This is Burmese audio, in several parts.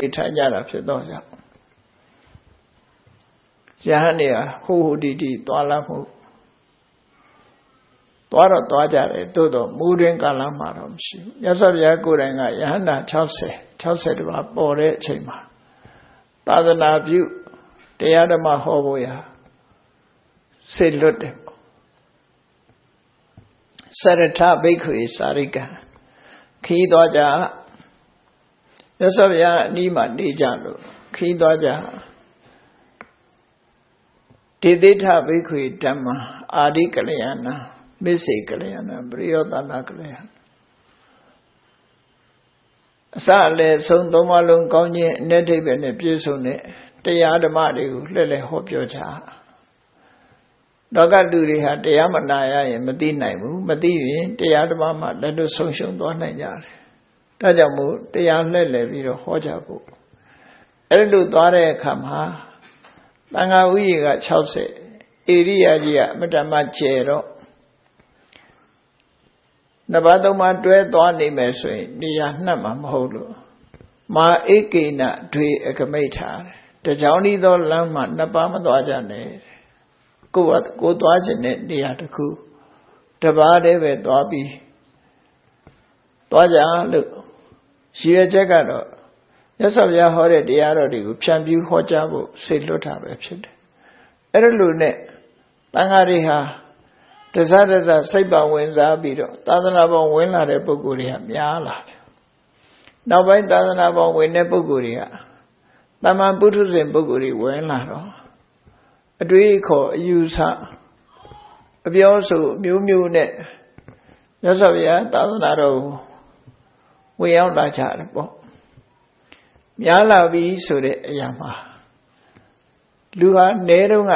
နေထိုင်ကြတာဖြစ်တော့ကြောင့်ယဟန်နေဟာဟိုဟိုတီတီသွားလာမှုသွားတော့သွားကြတယ်သို့တော့မူရင်းကာလမှာတော့မရှိဘူးမြတ်စွာဘုရားကိုယ်တိုင်ကယဟန္တာ60 60တပါးပေါ်တဲ့အချိန်မှာသာသနာပြုတရားဓမ္မဟောဖို့ရာစေလွတ်တယ်စရထဘိက္ခွေစာရိကခီးသွားကြ မြတ်စွာဘုရားအနီးမှာနေကြလို့ခီးသွားကြဒေသိထဘိက္ခွေဓမ္မအာရိကလျာဏမစ္စေကလျာဏပရိယောတနာကလျာဏအစအလဲဆုံးသုံးပါလုံးကောင်းခြင်းအ내ထိပ်ပဲနဲ့ပြည့်စုံတဲ့တရားဓမ္မတွေကိုလှည့်လည်ဟောပြောကြလောကလူတွေဟာတရားမနာရရင်မသိနိုင်ဘူးမသိရင်တရားဓမ္မမှလက်လွတ်ဆုံးရှုံးသွားနိုင်ကြတယ် ဒါကြောင့်မို့တရားလှည့်လည်ပြီးတော့ဟောကြဖို့အဲ့လိုသွားတဲ့အခါမှာတန်ခါဥယျာက60ဧရိယာကြီးကအမတမကျဲတော့နှစ်ပါးသုံးပါးတွဲသွားနိုင်မယ်ဆိုရင်နေရာနှံ့မှာမဟုတ်လို့မာဧကိနဒွေအကမိတ်ထားတယ်တကြောင်ဤသောလမ်းမှာနှစ်ပါးမသွားကြနဲ့ကိုယ်ကကိုသွားခြင်းနဲ့နေရာတစ်ခုတပါးတည်းပဲသွားပြီးသွားကြလို့ ရည်ရွယ်ချက်ကတော့မြတ်စွာဘုရားဟောတဲ့တရားတော်တွေကိုဖြန့်ပြူးဟောကြားဖို့စိတ်လွတ်တာပဲဖြစ်တယ်အဲ့ဒါလို့နဲ့တန်ဃာတွေဟာတစားတစားစိတ်ပါဝင်စားပြီးတော့သာသနာ့ဘောင်ဝင်လာတဲ့ပုဂ္ဂိုလ်တွေကများလာတယ်နောက်ပိုင်းသာသနာ့ဘောင်ဝင်တဲ့ပုဂ္ဂိုလ်တွေကတမန်ပုထုဇဉ်ပုဂ္ဂိုလ်တွေဝင်လာတော့အတွေးခေါ်အယူဆအပြောဆိုမျိုးမျိုးနဲ့မြတ်စွာဘုရားသာသနာတော် ဝင်ရောက်လာကြတယ်ပေါ့များလာပြီဆိုတဲ့အရာမှာလူဟာနဲတုန်းက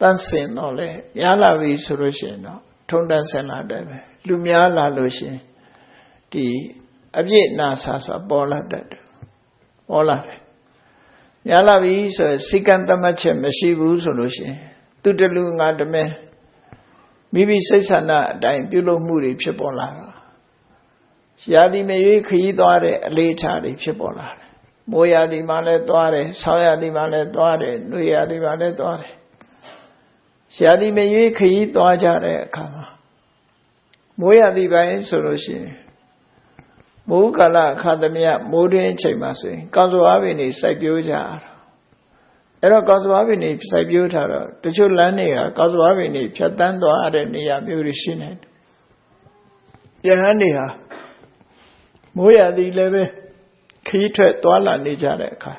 တန့်စင်တော့လေများလာပြီဆိုလို့ရှိရင်တော့ထုံတန်းဆင်လာတယ်ပဲလူများလာလို့ရှိရင်ဒီအပြစ်နာဆာဆိုပေါ်လာတတ်တယ်ပေါ်လာတယ်များလာပြီဆိုရင်စိကံတမတ်ချက်မရှိဘူးဆိုလို့ရှိရင်သူတလူငါတမဲမိမိစိတ်ဆန္ဒအတိုင်းပြုလုပ်မှုတွေဖြစ်ပေါ်လာတာ ရာသီမရွေးခရီးသွားတဲ့အလေးထားတွေဖြစ်ပေါ်လာတယ်မိုးရာသီမှာလည်းသွားတယ်ဆောင်းရာသီမှာလည်းသွားတယ်နှွေရာသီမှာလည်းသွားတယ်ရာသီမရွေးခရီးသွားကြတဲ့အခါမှာမိုးရာသီပိုင်းဆိုလို့ရှိရင်မိုးကာလအခါသမယမိုးတွင်းချိန်မှာဆိုရင်ကောင်းစွာပင်နေစိုက်ပျိုးကြတာအဲ့တော့ကောင်းစွာပင်နေစိုက်ပျိုးထားတော့တချို့လမ်းတွေကကောင်းစွာပင်နေဖြတ်တန်းသွားတဲ့နေရာမျိုးတွေရှိနေတယ်ယဟန်တွေဟာ မိုးရာသီလည်းပဲခီးထွက်သွားလာနေကြတဲ့အခါ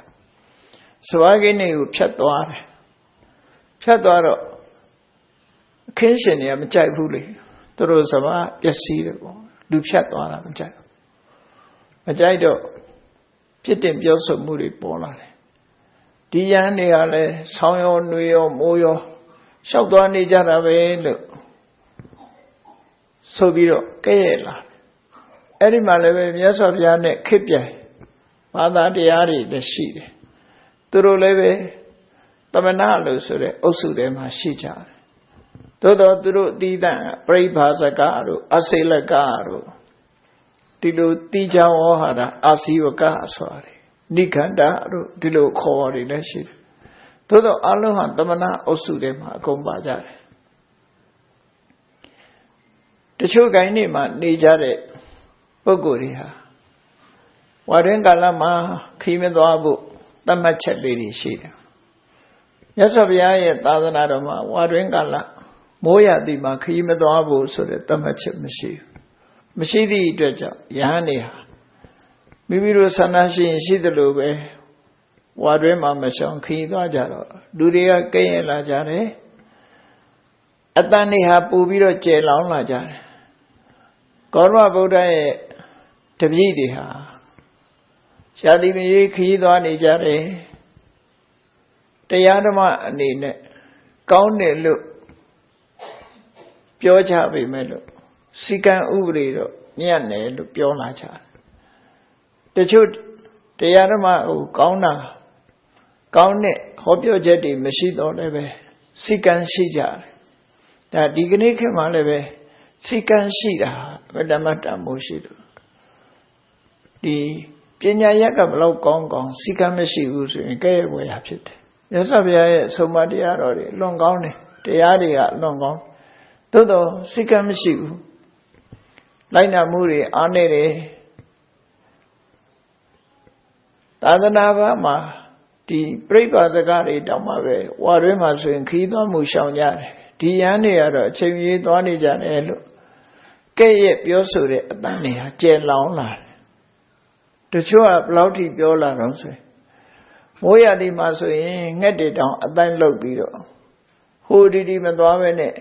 စဝါကိနေကိုဖြတ်သွားတယ်ဖြတ်သွားတော့အခင်းရှင်တွေကမကြိုက်ဘူးလေသူတို့စဘာပျက်စီးတယ်ပေါ့လူဖြတ်သွားတာမကြိုက်မကြိုက်တော့ဖြစ်တင်ပြောဆိုမှုတွေပေါ်လာတယ်ဒီရန်တွေကလည်းဆောင်းရောနှွေရောမိုးရောလျှောက်သွားနေကြတာပဲလို့ဆိုပြီးတော့ကဲ့ရဲ့လာ အဲ့ဒီမှာလည်းပဲမြတ်စွာဘုရားနဲ့ခစ်ပြိုင်ဘာသာတရားတွေလည်းရှိတယ်သူတို့လည်းပဲသမဏလို့ဆိုတဲ့အုပ်စုထဲမှာရှိကြတယ်သို့တော့သူတို့အတိအတန်ပြိဘာဇကတို့အစိလကတို့ဒီလိုတိကြဝဟတာအာစီဝကဆိုတာနိခန္ဓာတို့ဒီလိုခေါ်ရတွေလည်းရှိတယ်သို့တော့အလုံးဟာသမဏအုပ်စုထဲမှာအကုန်ပါကြတယ်တချို့ဂိုင်းတွေမှာနေကြတဲ့ ပုဂ္ဂိုလ်တွေဟာဝါတွင်ကာလမှာခီးမသွားဖို့သတ်မှတ်ချက်လေးတွေရှိတယ်မြတ်စွာဘုရားရဲ့သာသနာတော်မှာဝါတွင်ကာလမိုးရသည်မှာခီးမသွားဘူးဆိုတဲ့သတ်မှတ်ချက်မရှိဘူးမရှိသည့်အတွက်ကြောင့်ယဟန်နေဟာမိမိတို့ဆန္ဒရှိရင်ရှိသလိုပဲဝါတွင်မှာမရှောင်ခီးသွားကြတော့လူတွေကကဲ့ရဲ့လာကြတယ်အတန်နေဟာပူပြီးတော့ကျယ်လောင်လာကြတယ်ကောရမဗုဒ္ဓရဲ့ တပည့်တွေဟာရှားတိမရွေးခီးသွားနေကြတယ်တရားဓမ္မအနေနဲ့ကောင်းတယ်လို့ပြောကြပေမဲ့လို့စီကံဥပဒေတော့ညံ့တယ်လို့ပြောလာကြတယ်တချို့တရားဓမ္မဟိုကောင်းတာကောင်းတဲ့ဟောပြောချက်တွေမရှိတော့လည်းပဲစီကံရှိကြတယ်ဒါဒီကနေ့ခေတ်မှာလည်းပဲစီကံရှိတာဗဒ္ဓမတ္တမို့ရှိတယ် ဒီပညာရက်ကဘလောက်ကောင်းကောင်းစီကံမရှိဘူးဆိုရင်ကဲ့ရဲ့ဝယ်ရဖြစ်တယ်မြတ်စွာဘုရားရဲ့ဆုံးမတရားတော်တွေလွန်ကောင်းတယ်တရားတွေကလွန်ကောင်းသို့တော့စီကံမရှိဘူးလိုက်နာမှုတွေအားနေတယ်သာသနာ့ဘာမှာဒီပြိပ္ပါစကားတွေတောင်းမှပဲဝါတွင်းမှာဆိုရင်ခီးသွားမှုရှောင်ကြတယ်ဒီရန်တွေကတော့အချိန်ကြီးသွားနေကြတယ်လို့ကဲ့ရဲ့ပြောဆိုတဲ့အတန်းတွေဟာကျယ်လောင်လာတယ် တချို့ကဘယ်လောက်ထိပြောလာတော့ဆိုရင်မိုးရသည်မှာဆိုရင်ငှက်တွေတောင်အတိုင်းလုတ်ပြီးတော့ဟိုဒီဒီမသွားပဲနဲ့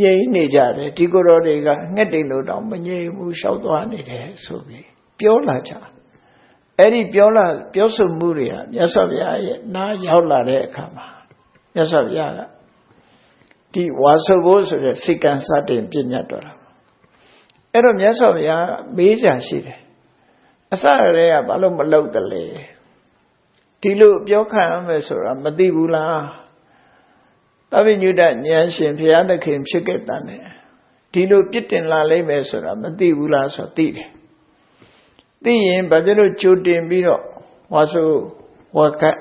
ငြိမ်နေကြတယ်ဒီကိုယ်တော်တွေကငှက်တွေလို့တောင်မငြိမ်ဘူးရှောက်သွားနေတယ်ဆိုပြီးပြောလာကြအဲ့ဒီပြောလာပြောဆိုမှုတွေကမြတ်စွာဘုရားရဲ့နားရောက်လာတဲ့အခါမှာမြတ်စွာဘုရားကဒီဝါဆိုဖို့ဆိုတဲ့စိတ်ကံစတင်ပြညတ်တော်တာအဲ့တော့မြတ်စွာဘုရားမေးကြရှိတယ် အစရတဲ့ကဘာလို့မလုပ်တယ်လဲဒီလိုပြောခံရမယ်ဆိုတာမသိဘူးလားသဗ္ဗညုတဉာဏ်ရှင်ဘုရားသခင်ဖြစ်ခဲ့တဲ့ဒီလိုပြစ်တင်လာလိမ့်မယ်ဆိုတာမသိဘူးလားဆိုသိတယ်သိရင်ဘာဖြစ်လို့ကြိုတင်ပြီးတော့ဝါဆိုဝါကတ်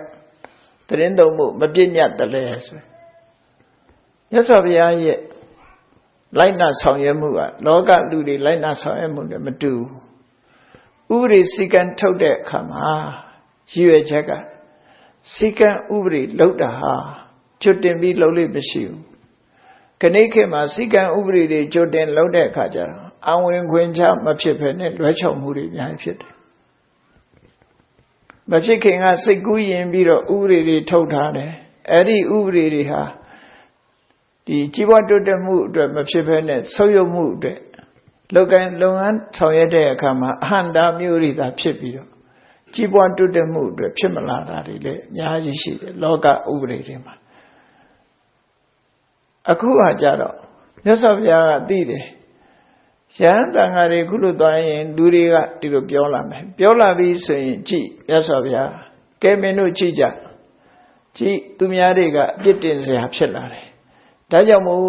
တရင်သုံးမှုမပြည့်ညတ်တယ်လဲဆိုရသော်ဘုရားရဲ့လိုက်နာဆောင်ရွက်မှုကလောကလူတွေလိုက်နာဆောင်ရွက်မှုနဲ့မတူဘူး ဥပဒေစည်းကမ်းထုတ်တဲ့အခါမှာရည်ရွယ်ချက်ကစည်းကမ်းဥပဒေလောက်တာဟာကျွတ်တင်ပြီးလုပ်လို့မရှိဘူးခဏိခေတ်မှာစည်းကမ်းဥပဒေတွေကျွတ်တင်လုပ်တဲ့အခါကျတော့အဝင်ခွင့်ချမဖြစ်ဖ ೇನೆ လွဲချော်မှုတွေအများကြီးဖြစ်တယ်မဖြစ်ခင်ကစိတ်ကူးရင်ပြီးတော့ဥပဒေတွေထုတ်ထားတယ်အဲ့ဒီဥပဒေတွေဟာဒီជីវတုတ်တက်မှုအတွက်မဖြစ်ဖ ೇನೆ ဆုပ်ယုပ်မှုအတွက် လောကလုပ်ငန်းဆောင်ရွက်တဲ့အခါမှာအဟန္တာမျိုးတွေသာဖြစ်ပြီးတော့ကြီးပွားတုတ်တက်မှုအတွက်ဖြစ်မလာတာတွေလည်းအများကြီးရှိတယ်လောကဥပဒေတွေမှာအခုဟာကြတော့မြတ်စွာဘုရားကသိတယ်ရဟန်းတန်ဃာတွေခုလိုသွားရင်လူတွေကဒီလိုပြောလာမယ်ပြောလာပြီဆိုရင်ကြည့်မြတ်စွာဘုရားကဲမင်းတို့ကြည့်ကြကြည့်သူများတွေကအပြစ်တင်စရာဖြစ်လာတယ်ဒါကြောင့်မို့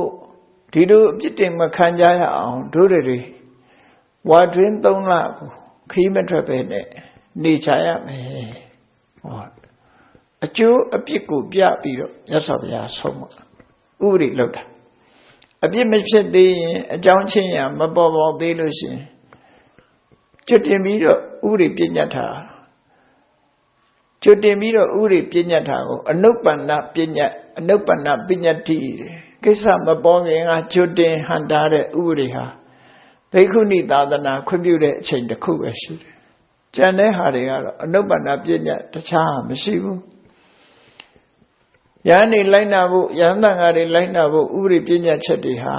ဒီလိုအပြစ်တင်မခံကြရအောင်တို့တွေဝါတွင်း၃လကိုခီးမထွက်ပဲနဲ့နေချရမယ်ဟောအကျိုးအပြစ်ကိုပြပြီးတော့မြတ်စွာဘုရားဆုံးမဥပဒေလောက်တာအပြစ်မဖြစ်သေးရင်အကြောင်းချင်းရမပေါ်ပေါ်သေးလို့ရှင်ကျွတ်တင်ပြီးတော့ဥပဒေပြညတ်တာကျွတ်တင်ပြီးတော့ဥပဒေပြညတ်တာကိုအနုပ္ပန္နပြညတ်အနုပ္ပန္နပြညတ်တိ ကိစ္စမပေါ်ခင်ကကျွတ်တင်ဟန်တာတဲ့ဥပဒေဟာဘိက္ခုနီသာသနာခွင့်ပြုတဲ့အချိန်တစ်ခုပဲရှိတယ်။ကျန်တဲ့ဟာတွေကတော့အနုပ္ပန္နပြညတ်တခြားမရှိဘူး။ယန္တိလိုက်နာဖို့ယန္တန်ဃာတွေလိုက်နာဖို့ဥပဒေပြညတ်ချက်တွေဟာ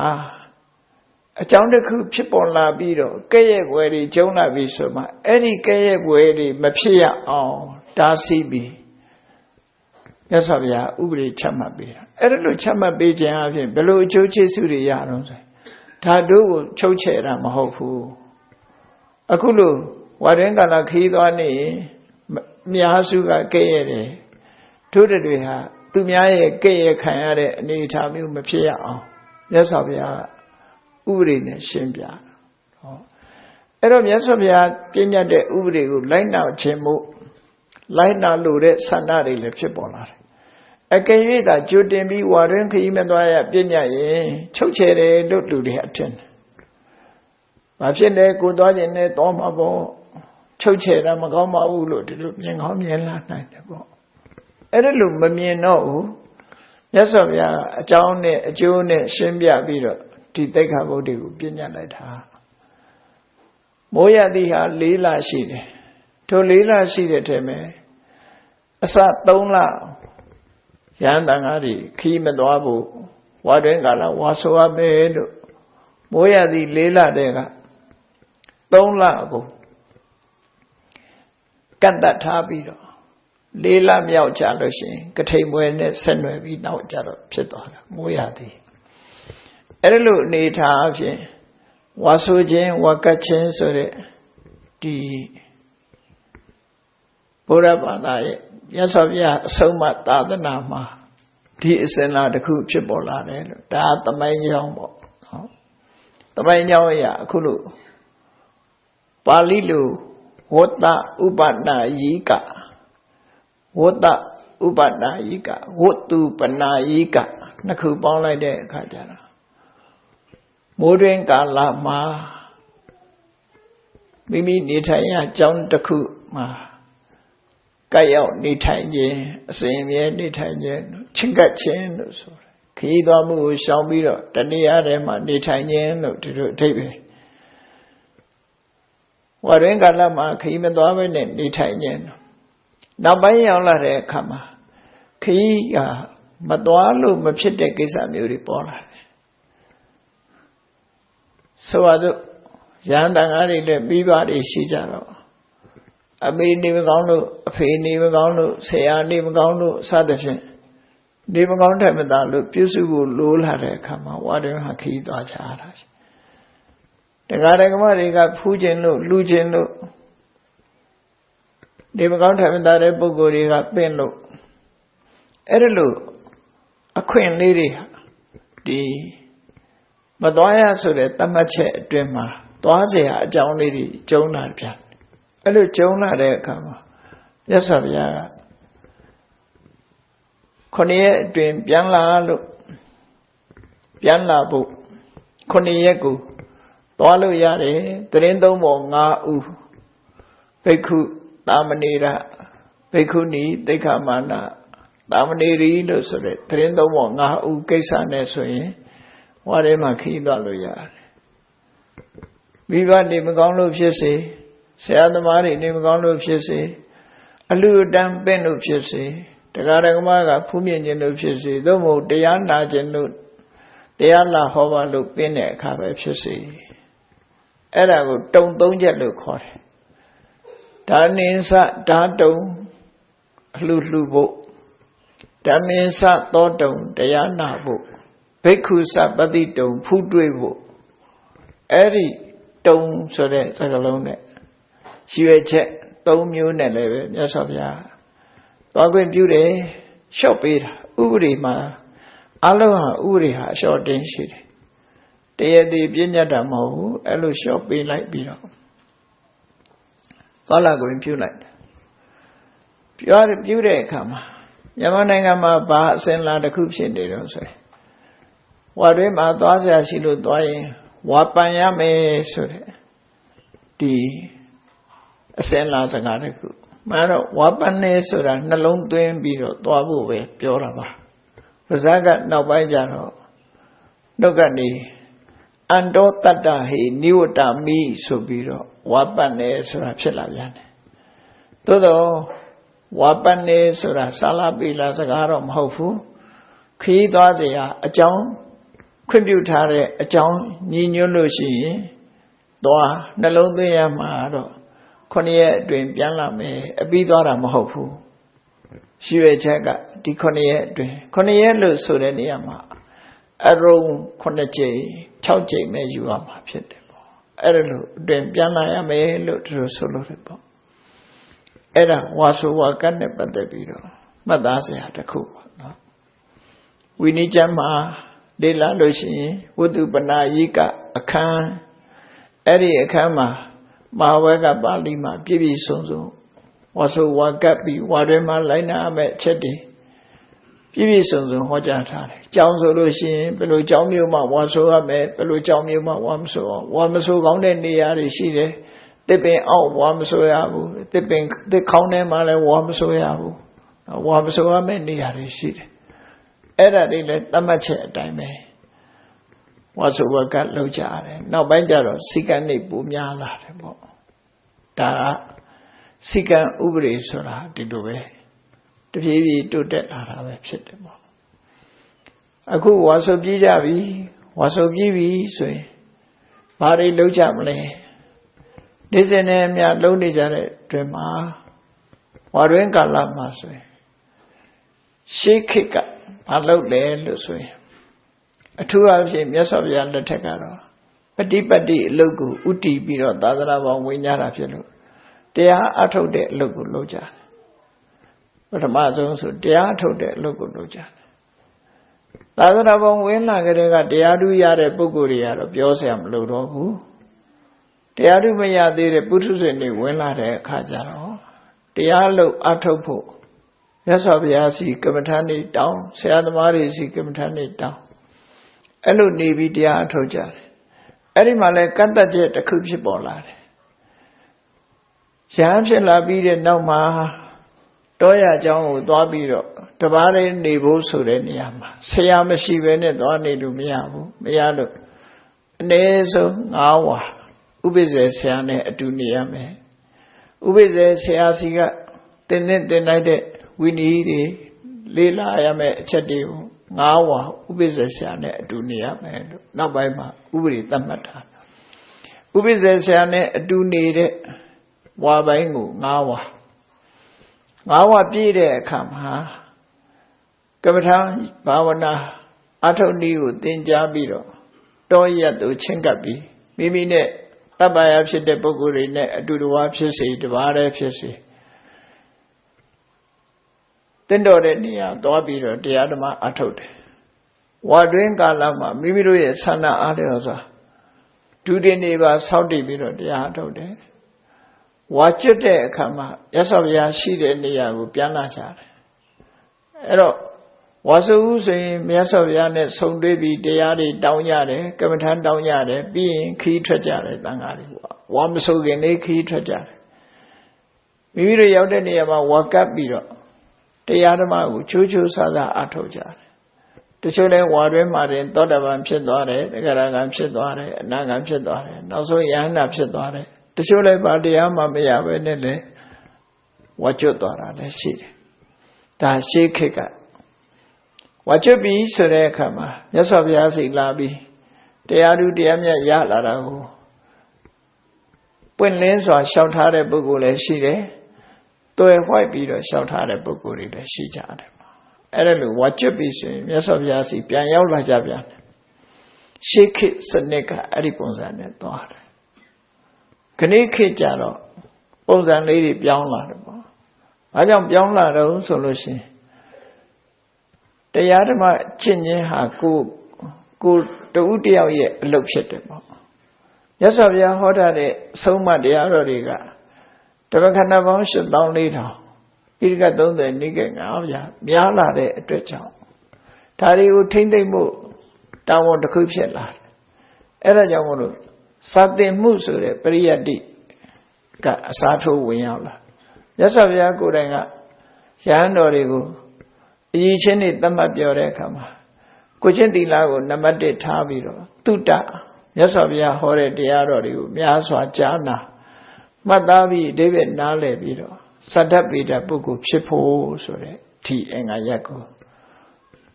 အကြောင်းတစ်ခုဖြစ်ပေါ်လာပြီးတော့ကဲ့ရဲ့ဘွယ်တွေကျုံလာပြီဆိုမှအဲ့ဒီကဲ့ရဲ့ဘွယ်တွေမဖြစ်ရအောင်တားဆီးပြီး မြတ်စွာဘုရားဥပဒေချမှတ်ပေးတာအဲ့ဒါလို့ချမှတ်ပေးခြင်းအပြင်ဘယ်လိုအကျိုးကျေးဇူးတွေရတော့ဆိုဓာတုကိုချုပ်ချယ်တာမဟုတ်ဘူးအခုလို့ဝါရင်ကာလခီးသွားနေများစုကကဲ့ရဲ့တယ်တို့တွေဟာသူများရဲ့ကဲ့ရဲ့ခံရတဲ့အနေအထားမျိုးမဖြစ်ရအောင်မြတ်စွာဘုရားဥပဒေနဲ့ရှင်းပြဟောအဲ့တော့မြတ်စွာဘုရားပြညတ်တဲ့ဥပဒေကိုလိုက်နာခြင်းမို့ လိုက်နာလို့တဲ့ဆန္ဒတွေလည်းဖြစ်ပေါ်လာတယ်အကယ်၍သာကြိုတင်ပြီးဝါတွင်ခရီးမသွားရပြညတ်ရင်ချုပ်ချယ်တယ်လို့လူတွေအထင်တယ်။ဘာဖြစ်လဲကိုသွားခြင်းနဲ့တောမှာပေါ့ချုပ်ချယ်တာမကောင်းပါဘူးလို့ဒီလိုမြင်ကောင်းမြင်လာနိုင်တယ်ပေါ့အဲ့ဒါလို့မမြင်တော့ဘူးမြတ်စွာဘုရားအကြောင်းနဲ့အကျိုးနဲ့ရှင်းပြပြီးတော့ဒီတိတ်ခါဘုဒ္ဓကိုပြညတ်လိုက်တာမိုးရသည်ဟာ၄လရှိတယ် ထို၄လရှိတဲ့ထဲမှာအစ၃လရဟန်းတန်ဃာတွေခီးမသွားဘူးဝါတွင်ကာလဝါဆိုရမယ်လို့မိုးရသည်၄လတည်းက၃လကိုကန့်တတ်ထားပြီးတော့လေးလမြောက်ကြလို့ရှိရင်ကထိန်ပွဲနဲ့ဆက်နွယ်ပြီးနောက်ကြတော့ဖြစ်သွားတာမိုးရသည်အဲ့ဒါလို့အနေထားအဖြစ်ဝါဆိုခြင်းဝါကတ်ခြင်းဆိုတဲ့ဒီ ဘုရားဘာသာရဲ့ရသော်ပြအဆုံးမသာသနာမှာဒီအစင်လာတစ်ခုဖြစ်ပေါ်လာတယ်လို့ဒါသမိုင်းကြောင်းပေါ့နော်သမိုင်းကြောင်းအရာအခုလို့ပါဠိလိုဝတ္တဥပနာယိကဝတ္တဥပနာယိကဝတ္တုပနာယိကနှစ်ခုပေါင်းလိုက်တဲ့အခါကျတော့မိုးတွင်ကာလမှာမိမိနေထိုင်ရာကျောင်းတစ်ခုမှာ ကပ်ရောက်နေထိုင်ခြင်းအစဉ်အမြဲနေထိုင်ခြင်းချင်းကပ်ခြင်းလို့ဆိုတယ်ခရီးသွားမှုကိုရှောင်ပြီးတော့တဏှာထဲမှာနေထိုင်ခြင်းလို့ဒီလိုအဓိပ္ပာယ်ဝရင်းကာလမှာခရီးမသွားဘဲနဲ့နေထိုင်ခြင်းနောက်ပိုင်းရောက်လာတဲ့အခါမှာခရီးကမသွားလို့မဖြစ်တဲ့ကိစ္စမျိုးတွေပေါ်လာတယ်ဆိုပါစို့ရဟန်းတန်ကားတွေလည်းပြီးပါတွေရှိကြတော့ အမေနေမကောင်းလို့အဖေနေမကောင်းလို့ဆရာနေမကောင်းလို့စသဖြင့်နေမကောင်းတယ်မသားလို့ပြုစုဖို့လိုလာတဲ့အခါမှာဝါတယ်ဟာခီးသွားချတာရှိတရားဓမ္မတွေကဖူးခြင်းလို့လူခြင်းလို့နေမကောင်းတယ်မသားတဲ့ပုဂ္ဂိုလ်တွေကပင့်လို့အဲ့ဒါလို့အခွင့်လေးတွေဒီမသွားရဆိုတဲ့တတ်မှတ်ချက်အတွင်းမှာသွားเสียအကြောင်းလေးတွေကျုံလာပြန် အဲ့လိုကျုံလာတဲ့အခါမှာမြတ်စွာဘုရားကခொနည်းရက်အတွင်းပြန်လာလို့ပြန်လာဖို့ခொနည်းရက်ကိုသွားလို့ရတယ်တရင်သုံးပေါ်5ဦးဘိက္ခုတာမဏေရဘိက္ခုနီသိက္ခာမာနတာမဏေရီလို့ဆိုတဲ့တရင်သုံးပေါ်5ဦးကိစ္စနဲ့ဆိုရင်ဝါထဲမှာခီးသွားလို့ရတယ်မိဘနေမကောင်းလို့ဖြစ်စေ ဆရာသမားတွေနေမကောင်းလို့ဖြစ်စေအလူအတန်းပင့်လို့ဖြစ်စေတရားဓမ္မကဖူးမြင်ခြင်းလို့ဖြစ်စေသို့မဟုတ်တရားနာခြင်းလို့တရားလာဟောပါလို့ပင့်တဲ့အခါပဲဖြစ်စေအဲ့ဒါကိုတုံသုံးချက်လို့ခေါ်တယ်ဒါနိသဓာတုံအလှလှဖို့ဓမ္မင်္စသောတုံတရားနာဖို့ဘိက္ခုစပတိတုံဖူးတွေးဖို့အဲ့ဒီတုံဆိုတဲ့စကားလုံးနဲ့ ရွေချက်၃မျိုးနဲ့လည်းပဲမြတ်စွာဘုရားသွားခွင့်ပြုတယ်လျှော့ပေးတာဥပဒေမှာအလုံးဟာဥပဒေဟာအလျှော့တင်းရှိတယ်တရားတည်ပြညတ်တာမဟုတ်ဘူးအဲ့လိုလျှော့ပေးလိုက်ပြီးတော့သွားလာခွင့်ပြုလိုက်တယ်ပြောပြုတဲ့အခါမှာမြန်မာနိုင်ငံမှာဘာအစဉ်လာတစ်ခုဖြစ်နေတော့ဆိုရင်ဝါတွင်းမှာသွားစရာရှိလို့သွားရင်ဝါပန်ရမယ်ဆိုတဲ့ဒီ အစင်လာစကားတခုမှတော့ဝါပန်နေဆိုတာနှလုံးသွင်းပြီးတော့သွားဖို့ပဲပြောတာပါပါဇာကနောက်ပိုင်းကျတော့နှုတ်ကနေအန္တောတတ္တဟိနိဝတ္တမိဆိုပြီးတော့ဝါပန်နေဆိုတာဖြစ်လာပြန်တယ်သို့တော့ဝါပန်နေဆိုတာဆာလာပိလာစကားတော့မဟုတ်ဘူးခီးသွားเสียအကြောင်းခွင့်ပြုထားတဲ့အကြောင်းညီညွတ်လို့ရှိရင်သွားနှလုံးသွင်းရမှာတော့ ခုနှစ်ရက်အတွင်းပြန်လာမယ်အပြီးသွားတာမဟုတ်ဘူးရှိရချက်ကဒီခုနှစ်ရက်အတွင်းခုနှစ်ရက်လို့ဆိုတဲ့နေရာမှာအရုံခုနှစ်ကြိမ်6ကြိမ်ပဲယူရမှာဖြစ်တယ်ပေါ့အဲ့ဒါလို့အတွင်းပြန်လာရမယ်လို့သူတို့ဆိုလို့တယ်ပေါ့အဲ့ဒါဝါဆိုဝါကတ်နဲ့ပတ်သက်ပြီးတော့မှတ်သားစရာတစ်ခုပေါ့နော်ဝိနည်းကျမ်းမှာလေ့လာလို့ရှိရင်ဝတ္ထုပနာယိကအခန်းအဲ့ဒီအခန်းမှာ မဟာဝဲကပါဠိမှာပြည့်ပြည့်စုံစုံဝါဆိုဝါကပ်ပြီးဝါတွေမှာလိုက်နာမဲ့အချက်တွေပြည့်ပြည့်စုံစုံဟောကြားထားတယ်။ကြောင်းဆိုလို့ရှိရင်ဘယ်လိုကြောင်းမျိုးမှဝါဆိုရမယ်ဘယ်လိုကြောင်းမျိုးမှဝါမဆိုအောင်ဝါမဆိုကောင်းတဲ့နေရာတွေရှိတယ်။တစ်ပင်အောက်ဝါမဆိုရဘူး။တစ်ပင်တစ်ခေါင်းထဲမှာလည်းဝါမဆိုရဘူး။ဝါမဆိုရမယ့်နေရာတွေရှိတယ်အဲ့ဒါတွေလည်းတတ်မှတ်ချက်အတိုင်းပဲ ဝါဆိုဝကလောက်ကြရတယ်နောက်ပိုင်းကျတော့စိကံနေပူများလာတယ်ပေါ့ဒါကစိကံဥပဒေဆိုတာဒီလိုပဲတဖြည်းဖြည်းတိုးတက်လာတာပဲဖြစ်တယ်ပေါ့အခုဝါဆိုပြီးကြပြီဝါဆိုပြီးပြီဆိုရင်ဘာတွေလောက်ကြမလဲနေစဉ်နဲ့အများလုံးနေကြတဲ့တွင်မှာဝါတွင်ကာလမှာဆိုရင်ရှေးခေတ်ကဘာလုပ်လဲလို့ဆိုရင် အထူးအဖြစ်မြတ်စွာဘုရားလက်ထက်ကတော့ပฏิပတ်တိအလုပ်ကိုဥတီပြီးတော့သာသနာပေါင်းဝင်ကြတာဖြစ်လို့တရားအထုတ်တဲ့အလုပ်ကိုလုပ်ကြတယ်ပထမဆုံးဆိုတရားအထုတ်တဲ့အလုပ်ကိုလုပ်ကြတယ်သာသနာပေါင်းဝင်လာကြတဲ့ကတရားဓုရတဲ့ပုဂ္ဂိုလ်တွေကတော့ပြောစရာမလိုတော့ဘူးတရားဓုမရသေးတဲ့ပုထုဇဉ်တွေဝင်လာတဲ့အခါကျတော့တရားလို့အထုတ်ဖို့ရသော်ဘုရားစီကမ္မထာနေတောင်းဆရာသမားတွေစီကမ္မထာနေတောင်း အဲ့လိုနေပြီးတရားအထုတ်ကြတယ်အဲ့ဒီမှာလဲကတ္တကျက်တစ်ခုဖြစ်ပေါ်လာတယ်ရဟန်းဖြစ်လာပြီးတဲ့နောက်မှာတောရအကြောင်းကိုသွားပြီးတော့တပားလေးနေဖို့ဆိုတဲ့နေရာမှာဆရာမရှိဘဲနဲ့သွားနေလို့မရဘူးမရလို့အနည်းဆုံး၅ဝါဥပိ္ပဇေဆရာနဲ့အတူနေရမယ်ဥပိ္ပဇေဆရာစီကတင်တင်တင်လိုက်တဲ့ဝိနည်းတွေလေးလာရမယ်အချက်တွေကို ၅ဝါဥပိ္ပဇေဆရာနဲ့အတူနေရမယ်လို့နောက်ပိုင်းမှာဥပရိသတ်မှတ်တာဥပိ္ပဇေဆရာနဲ့အတူနေတဲ့ဝါပိုင်းကို၅ဝါ၅ဝါပြည့်တဲ့အခါမှာကမ္မထာဘာဝနာအထုနည်းကိုသင်ကြားပြီးတော့တောရက်သူချင်းကပ်ပြီးမိမိနဲ့တပ်ပါရဖြစ်တဲ့ပုဂ္ဂိုလ်တွေနဲ့အတူတဝါဖြစ်စေတပါးတည်းဖြစ်စေ တင့်တော်တဲ့နေရာသွားပြီးတော့တရားဓမ္မအထုတ်တယ်ဝါတွင်းကာလမှာမိမိတို့ရဲ့ဆန္ဒအားလျော်စွာဒုတိယနေပါစောင့်တည်ပြီးတော့တရားအထုတ်တယ်ဝါကျွတ်တဲ့အခါမှာရသော်ဘုရားရှိတဲ့နေရာကိုပြန်လာကြတယ်အဲ့တော့ဝါစုဆိုရင်မြတ်စွာဘုရားနဲ့ဆုံတွေ့ပြီးတရားတွေတောင်းရတယ်ကမ္မထမ်းတောင်းရတယ်ပြီးရင်ခီးထွက်ကြတယ်တန်ဃာတွေဝါမဆိုခင်လေးခီးထွက်ကြတယ်မိမိတို့ရောက်တဲ့နေရာမှာဝါကပ်ပြီးတော့ တရားဓမ္မကိုချိုးချိုးဆဆအထောက်ကြတယ်တချို့လဲဝါတွဲမှာတင်သောတာပန်ဖြစ်သွားတယ်တဂရကံဖြစ်သွားတယ်အနာကံဖြစ်သွားတယ်နောက်ဆုံးယဟန္တာဖြစ်သွားတယ်တချို့လဲပါတရားမှမရဘဲနဲ့လဲဝါကျွတ်သွားတာလည်းရှိတယ်ဒါရှေးခေတ်ကဝါကျွတ်ပြီဆိုတဲ့အခါမှာမြတ်စွာဘုရားစိတ်လာပြီးတရားဓုတရားမြတ်ရလာတာကိုပွင့်လင်းစွာရှောက်ထားတဲ့ပုဂ္ဂိုလ်လည်းရှိတယ်။ တွယ်ဝှိုက်ပြီးတော့ရှောက်ထားတဲ့ပုဂ္ဂိုလ်တွေလည်းရှိကြတယ်။အဲ့ဒါလိုဝါကျွတ်ပြီဆိုရင်မြတ်စွာဘုရားစိပြန်ရောက်လာကြပြန်တယ်။ရှေးခေတ်စနစ်ကအဲ့ဒီပုံစံနဲ့သွားတယ်။ခဏခေတ်ကြတော့ပုံစံလေးတွေပြောင်းလာတယ်ပေါ့။ဘာကြောင့်ပြောင်းလာတော့ဆိုလို့ရှိရင်တရားဓမ္မကျင့်ခြင်းဟာကိုကိုတဦးတယောက်ရဲ့အလုပ်ဖြစ်တယ်ပေါ့မြတ်စွာဘုရားဟောထားတဲ့အဆုံးအမတရားတော်တွေက တပခဏပေါင်း8400ဣရိက30နိကေ9ပြများလာတဲ့အတွက်ကြောင့်ဒါတွေကိုထိမ့်သိမ့်မှုတာဝန်တစ်ခုဖြစ်လာတယ်အဲ့ဒါကြောင့်မလို့စာသင်မှုဆိုတဲ့ပရိယတ္တိကအစားထိုးဝင်ရောက်လာမြတ်စွာဘုရားကိုယ်တိုင်ကရဟန်းတော်တွေကိုအရေးချင်းတွေသတ်မှတ်ပြောတဲ့အခါမှာကိုချင်းတီလာကိုနံပါတ်1ထားပြီးတော့တုတ္တမြတ်စွာဘုရားဟောတဲ့တရားတော်တွေကိုများစွာကြားနာ မှတ်သားပြီးအိဗေနားလည်ပြီးတော့သတ္တပေတပုဂ္ဂိုလ်ဖြစ်ဖို့ဆိုတဲ့ဒီအင်္ဂါရက်ကို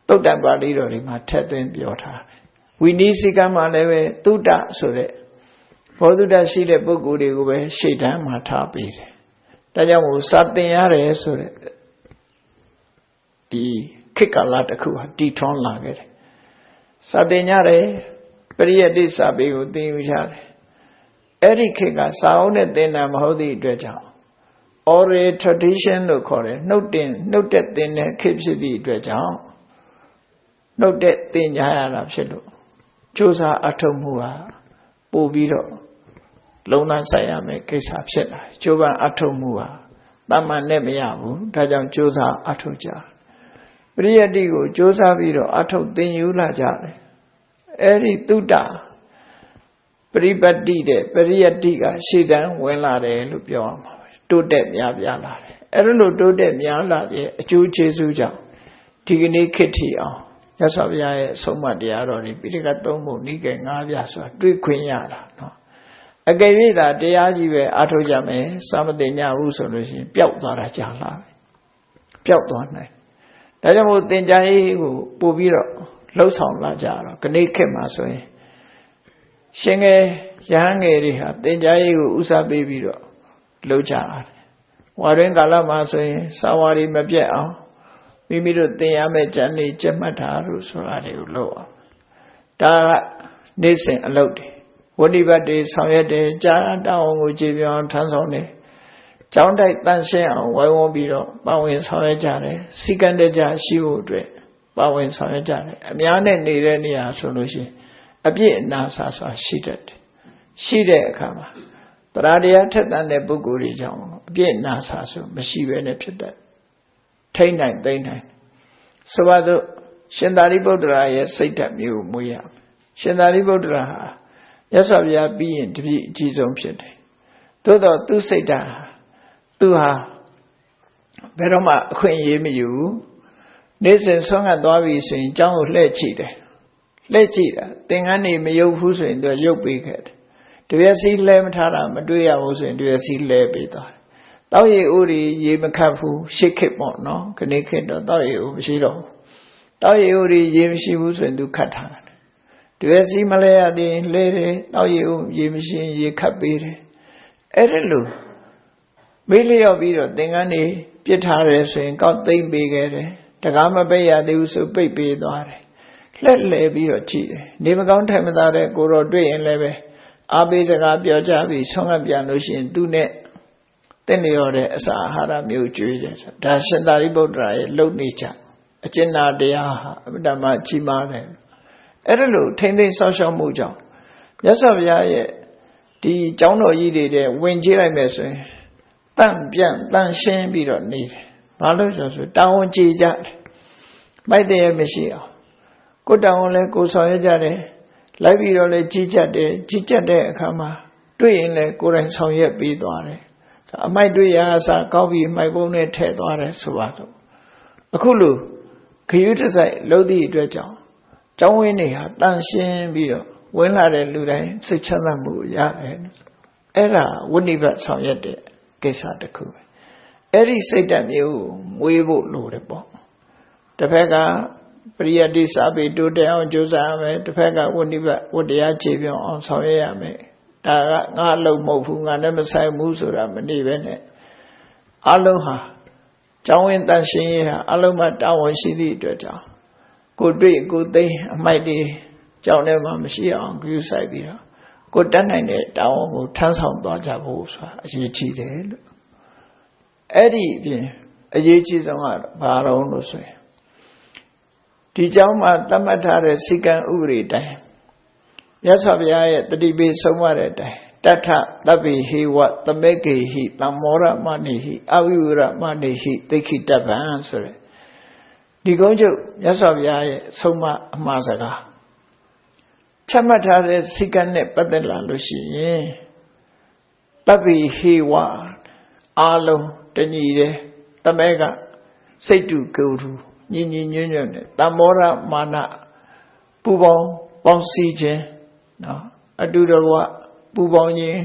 တုတ်တံပါဠိတော်တွေမှာထည့်သွင်းပြောထားတယ်ဝိနည်းစိကံမှာလည်းပဲတုတ္တဆိုတဲ့ဘောဓုတရှိတဲ့ပုဂ္ဂိုလ်တွေကိုပဲရှေ့တန်းမှာထားပေးတယ်ဒါကြောင့်မို့စတင်ရတယ်ဆိုတဲ့ဒီခေတ်ကာလတစ်ခုဟာတည်ထွန်းလာခဲ့တယ်စာတင်ကြတယ်ပရိယတိစာပေကိုသင်ယူကြတယ် အဲ့ဒီခေတ်ကစာအုပ်နဲ့သင်တာမဟုတ်သည့်အတွက်ကြောင့် oral tradition လို့ခေါ်တယ်နှုတ်တင်နှုတ်တက်သင်တဲ့ခေတ်ဖြစ်သည့်အတွက်ကြောင့်နှုတ်တက်သင်ကြရတာဖြစ်လို့ကြိုးစားအထောက်မှုဟာပို့ပြီးတော့လုံလန်းဆိုင်ရမယ်ကိစ္စဖြစ်လာကြိုးပမ်းအထောက်မှုဟာတမန်နဲ့မရဘူးဒါကြောင့်ကြိုးစားအထောက်ကြပရိယတ္တိကိုစ조사ပြီးတော့အထုတ်သင်ယူလာကြတယ်အဲ့ဒီတုတ္တ ပရိပတ်တိတဲ့ပရိယတ္တိကရှေ့တန်းဝင်လာတယ်လို့ပြောရမှာပဲတိုးတက်များပြားလာတယ်အဲ့လိုတိုးတက်များလာတဲ့အကျိုးကျေးဇူးကြောင့်ဒီကနေ့ခေတ်ထီအောင်ရသော်ဘုရားရဲ့ဆုံးမတရားတော်တွေပိဋကသုံးဖို့ဤကဲငါးပြဆိုတာတွေ့ခွင့်ရတာနော်အကယ်၍သာတရားကြီးပဲအားထုတ်ကြမယ်စာမတင်ကြဘူးဆိုလို့ရှိရင်ပျောက်သွားတာကြာလာပဲပျောက်သွားနိုင်ဒါကြောင့်မို့သင်ကြားရေးကိုပို့ပြီးတော့လှုပ်ဆောင်လာကြတော့ခဏိခေတ်မှာဆိုရင် ရှင်ငယ်ရဟန်းငယ်တွေဟာသင်ကြားရေးကိုဥစားပေးပြီးတော့လှုပ်ကြတယ်။ဝါရင်းကာလမှာဆိုရင်စာဝါရီမပြတ်အောင်မိမိတို့သင်ရမယ့်ကျမ်းလေးကြက်မှတ်တာလို့ဆိုတာတွေကိုလုပ်အောင်။ဒါကနေ့စဉ်အလုပ်တွေဝဏိဘတ်တွေဆောင်ရွက်တယ်ကြားတောင်းကိုကြည်ပြောင်းထမ်းဆောင်တယ်ကျောင်းတိုက်တန့်ရှင်းအောင်ဝိုင်းဝန်းပြီးတော့ပါဝင်ဆောင်ရွက်ကြတယ်စီကံတကြရှိဖို့အတွက်ပါဝင်ဆောင်ရွက်ကြတယ်အများနဲ့နေတဲ့နေရာဆိုလို့ရှိရင် အပြည့်အနာစာစွာရှိတတ်တယ်ရှိတဲ့အခါမှာတရားတရားထက်သန်တဲ့ပုဂ္ဂိုလ်တွေကြောင့်အပြည့်အနာစာဆိုမရှိဘဲနဲ့ဖြစ်တတ်ထိမ့်နိုင်သိမ့်နိုင်ဆိုပါစို့ရှင်သာရိပုတ္တရာရဲ့စိတ်ဓာတ်မျိုးမွေးရရှင်သာရိပုတ္တရာဟာမြတ်စွာဘုရားပြီးရင်တပြည့်အကြီးဆုံးဖြစ်တယ်သို့တော့သူ့စိတ်ဓာတ်သူဟာဘယ်တော့မှအခွင့်အရေးမယူဘူးနေ့စဉ်ဆွမ်းကသွားပြီဆိုရင်အကြောင်းကိုလှည့်ကြည့်တယ် လှည့်ကြည့်တာသင်္ကန်းနေမယုတ်ဘူးဆိုရင်သူရုပ်ပေးခဲ့တယ်တပြက်စီလဲမထားတာမတွေ့ရဘူးဆိုရင်တပြက်စီလဲပေးသွားတယ်တောက်ရည်ဥတွေရေမခတ်ဘူးရှစ်ခစ်ပေါ့နော်ခဏခစ်တော့တောက်ရည်ဥမရှိတော့ဘူးတောက်ရည်ဥတွေရေမရှိဘူးဆိုရင်သူခတ်ထားတယ်တပြက်စီမလဲရသေးရင်လဲတယ်တောက်ရည်ဥရေမရှိရင်ရေခတ်ပေးတယ်အဲ့ဒါလို့မေးလျော့ပြီးတော့သင်္ကန်းနေပြစ်ထားတယ်ဆိုရင်ကောက်သိမ့်ပေးခဲ့တယ်တကားမပိတ်ရသေးဘူးဆိုပိတ်ပေးသွားတယ် လှက်လဲပြီးတော့ကြည့်တယ်နေမကောင်းထိုင်မသာတဲ့ကိုတော်တွေ့ရင်လည်းပဲအာပေးစကားပြောကြပြီးဆုံးကပြန်လို့ရှိရင်သူနဲ့တင့်လျော်တဲ့အစာအာဟာရမျိုးကျွေးတယ်ဒါရှင်သာရိပုတ္တရာရဲ့လုံနေချအကျဉ်းနာတရားဟာအမှန်တမ်းကြီးမားတယ်အဲ့ဒါလို့ထိမ့်သိမ်းဆောက်ရှောက်မှုကြောင့်မြတ်စွာဘုရားရဲ့ဒီကျောင်းတော်ကြီးတွေတဲ့ဝင်ကြည့်လိုက်မယ်ဆိုရင်တန့်ပြန့်တန့်ရှင်းပြီးတော့နေတယ်ဘာလို့ဆိုဆိုတောင်းကြည်ကြတယ်မိုက်တည်းမရှိအောင် ကိုတောင်းလဲကိုဆောင်ရကြတယ်လိုက်ပြီးတော့လဲကြီးကြက်တယ်ကြီးကြက်တဲ့အခါမှာတွေ့ရင်လဲကိုယ်တိုင်ဆောင်ရွက်ပြီးသွားတယ်အမိုက်တွေ့ရအစားကောက်ပြီးမိုက်ပုံးနဲ့ထည့်သွားတယ်ဆိုပါတော့အခုလိုခရုတစိုက်လုံးသည့်အတွက်ကြောင့်ကျောင်းဝင်းတွေဟာတန်ရှင်းပြီးတော့ဝင်လာတဲ့လူတိုင်းစိတ်ချမ်းသာမှုရတယ်အဲ့ဒါဝိနိဗ္ဗတ်ဆောင်ရွက်တဲ့ကိစ္စတစ်ခုပဲအဲ့ဒီစိတ်ဓာတ်မျိုးကိုမွေးဖို့လိုတယ်ပေါ့တစ်ဖက်က ပရိယတိစာပေတိုးတက်အောင်ကြိုးစားရမယ်တစ်ဖက်ကဝိနိဗ္ဗတ်ဝတ္တရားခြေပြောင်းအောင်ဆောင်ရွက်ရမယ်ဒါကငါအလုံးမဟုတ်ဘူးငါနဲ့မဆိုင်ဘူးဆိုတာမနေပဲနဲ့အလုံးဟာကျောင်းဝင်တန်ရှင်းရေးဟာအလုံးမတာဝန်ရှိသည့်အတွက်ကြောင့်ကိုတွေ့ကိုသိအမိုက်တွေကျောင်းထဲမှာမရှိအောင်ကြိုးစားပြီးတော့ကိုတတ်နိုင်တဲ့တာဝန်ကိုထမ်းဆောင်သွားကြဖို့ဆိုတာအရေးကြီးတယ်လို့အဲ့ဒီအပြင်အရေးကြီးဆုံးကတော့ဘာတော့လို့ဆိုရင် ဒီเจ้าမှာသတ်မှတ်ထားတဲ့စီကံဥပဒေတိုင်းမြတ်စွာဘုရားရဲ့တတိပိဆုံးမတဲ့အတိုင်းတထသဗ္ဗေဟေဝသမေကေဟိတမောရမနိဟိအဝိဝရမနိဟိသိခိတဗံဆိုရယ်ဒီကုန်းချုပ်မြတ်စွာဘုရားရဲ့ဆုံးမအမှားစကားချမှတ်ထားတဲ့စီကံနဲ့ပတ်သက်လာလို့ရှိရင်တဗ္ဗေဟေဝအာလုံးတညီတယ်တမဲကစိတ်တူကိုယ်တူ ညီညီညွတ်ညွတ်နဲ့တမောရမာနပူပေါင်းပေါင်းစည်းခြင်းနော်အတူတကွပူပေါင်းခြင်း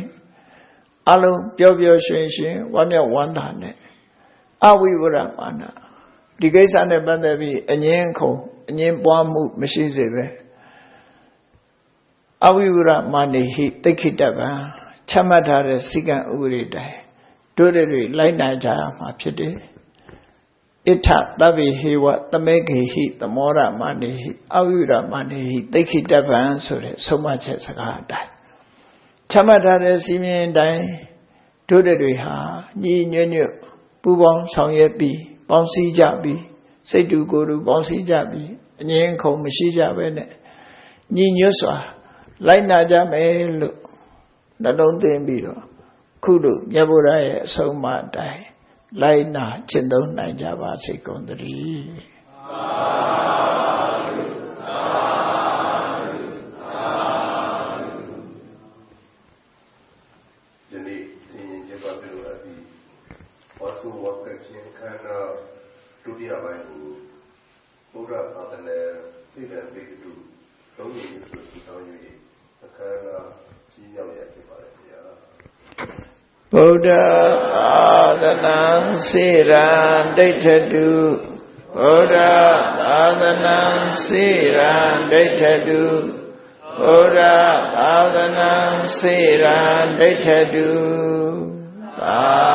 အလုံးပျော်ပျော်ရွှင်ရွှင်ဝမ်းမြောက်ဝမ်းသာနဲ့အဝိဝရမာနဒီကိစ္စနဲ့ပတ်သက်ပြီးအငင်းခုံအငင်းပွားမှုမရှိစေပဲအဝိဝရမာနေဟိတိခိတဗံချမှတ်ထားတဲ့စိကံဥပဒေတိုင်းတို့တွေလိုက်နိုင်ကြရမှာဖြစ်တယ် ဣထသဗ္ဗေဟေဝသမေခေဟိသမောရမနေဟိအဝိရမနေဟိသိခိတဗံဆိုတဲ့ဆုံးမချက်စကားအတိုင်းချမှတ်ထားတဲ့စီမင်းတိုင်းတို့တွေဟာညီညွတ်ညွတ်ပူပေါင်းဆောင်ရွက်ပြီးပေါင်းစည်းကြပြီးစိတ်တူကိုယ်တူပေါင်းစည်းကြပြီးအငြင်းခုံမရှိကြပဲနဲ့ညီညွတ်စွာလိုက်နာကြမယ်လို့နှလုံးသွင်းပြီးတော့ခုလိုမြတ်ဗုဒ္ဓရဲ့အဆုံးအမအတိုင်း လိုက်နာကျင့်သုံးနိုင်ကြပါစေကုန်သတည်းဒီနေ့ဆင်ရင်ကျပါပြုလို့အပြီးဝါစုဝကချင်းခန္ဓာဒုတိယပိုင်းကိုဘုရားသာသနာစိတ်ဓာတ်ပိတုသုံးရည်ဆိုသူတောင်း၍အခါကကြီးမြောက်ရဖြစ်ပါတယ်ခင် ဗျာဗုဒ္ဓသာသနာစေရန်ဒိဋ္ဌတုဗုဒ္ဓသာသနာစေရန်ဒိဋ္ဌတုဗုဒ္ဓသာသနာစေရန်ဒိဋ္ဌတုသာ